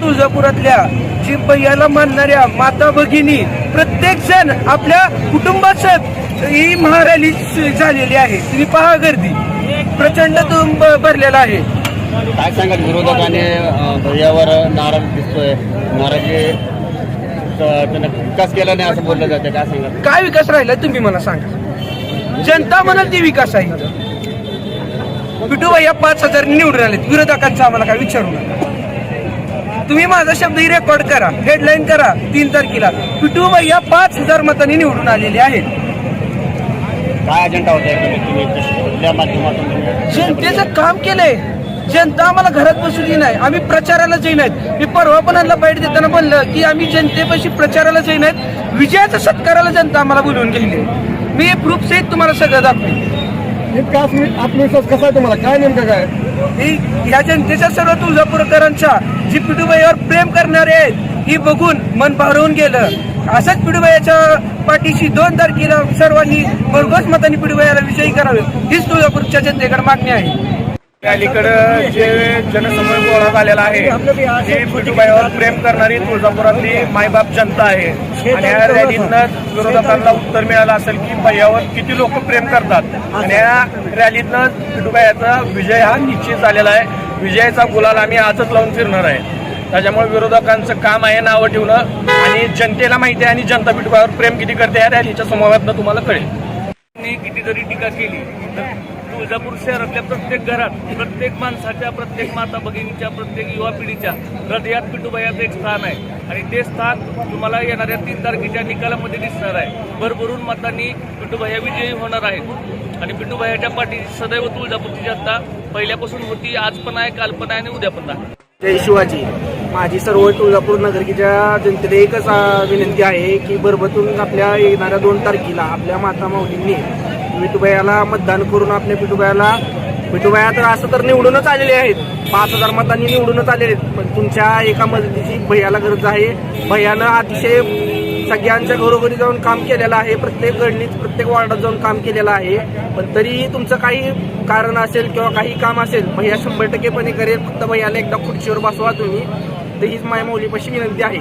तुळजापुरातल्या जी भैयाला मानणाऱ्या माता भगिनी प्रत्येक जण आपल्या कुटुंबासह ही महारॅली झालेली आहे. तुम्ही पहा गर्दी. प्रचंड तुंब भरलेला आहे. काय सांगाल विरोधकाने भैयावर नाराज दिसतोय. त्यानं विकास केला नाही असं बोललं जातं. काय सांगाल? काय विकास राहिला तुम्ही मला सांगा. जनता म्हणाल ती विकास आहे. पिटू भैया पाच हजार निवडून आलेत. विरोधकांचा आम्हाला काय विचारू नका. तुम्ही माझा शब्दही रेकॉर्ड करा. हेडलाईन करा. तीन तारखेला. पिटू भैया पाच हजार मतांनी निवडून आलेले आहेत. काय अजेंडा होता कुठल्या माध्यमातून जनतेचं काम केलंय. जनता आम्हाला घरात बसू दे नाही आम्ही प्रचाराला जाई नाहीत मी परवा पण बाईट देताना म्हणलं की आम्ही जनतेपाशी प्रचाराला जाई नाहीत विजयाच्या सत्काराला जनता आम्हाला बोलवून गेली मी प्रूफ सहित तुम्हाला सगळं दाखवेन. आत्मविश्वास कसा आहे तुम्हाला? काय नेमकं काय? ही ह्या जनतेच्या सर्व तुळजापूरकरांच्या जी पिढूबाईवर प्रेम करणारे आहेत ही बघून मन भारून गेलं. असंच पिढूबाईच्या पाठीशी दोन तारखेला सर्वांनी भरघोस मतांनी पिढूबाईला विजयी करावे. हीच तुळजापूरच्या जनतेकडे मागणी आहे. अलीकडं जे जनसमूह गोळा झालेला आहे ते पिटूबाईवर प्रेम करणारी तुळजापुरातली मायबाप जनता आहे. आणि या रॅलीतनं विरोधकांना उत्तर मिळालं असेल की भैयावर किती लोक प्रेम करतात. आणि या रॅलीतनं पिटूबाईचा विजय हा निश्चित झालेला आहे. विजयाचा गुलाल आम्ही आजच लावून फिरणार आहे. त्याच्यामुळे विरोधकांचं काम आहे नावं ठेवणं आणि जनतेला माहिती आहे आणि जनता पीठावर प्रेम किती करते या रॅलीच्या समोरातनं तुम्हाला कळेल. त्यांनी किती जरी टीका केली. तर तुळजापूर शहरातल्या प्रत्येक घरात प्रत्येक माणसाच्या प्रत्येक माता भगिनीच्या प्रत्येक युवा पिढीच्या हृदयात पिटूबायाचं एक स्थान आहे. आणि ते स्थान तुम्हाला येणाऱ्या तीन तारखेच्या निकालामध्ये दिसणार आहे. भरभरून मतांनी पिटूभाया विजयी होणार आहेत आणि पिटूभायाच्या पाठी सदैव तुळजापूरची जनता पहिल्यापासून होती आज पण आहे काल पण आहे आणि उद्या पण आहे जय शिवाजी. माझी सर्व तुळजापूर नगरकीच्या जनतेला एकच विनंती आहे की बरबतून आपल्या येणाऱ्या दोन तारखेला आपल्या माता माऊलींनी विठुबायाला मतदान करून आपल्या पिठुबायाला पिठुबाया तर असं तर निवडूनच आलेले आहेत. पाच हजार मतांनी निवडूनच आलेले आहेत. पण तुमच्या एका मदतीची भैयाला गरज आहे. भैयानं अतिशय सगळ्यांच्या घरोघरी जाऊन काम केलेलं आहे. प्रत्येक गडलीत प्रत्येक वॉर्डात जाऊन काम केलेलं आहे. पण तरीही तुमचं काही कारण असेल किंवा काही काम असेल भैया शंभर टक्केपणे करेल फक्त भैयाला एकदा खुर्चीवर बसवा तुम्ही. तर हीच माय मौलीपाशी विनंती आहे.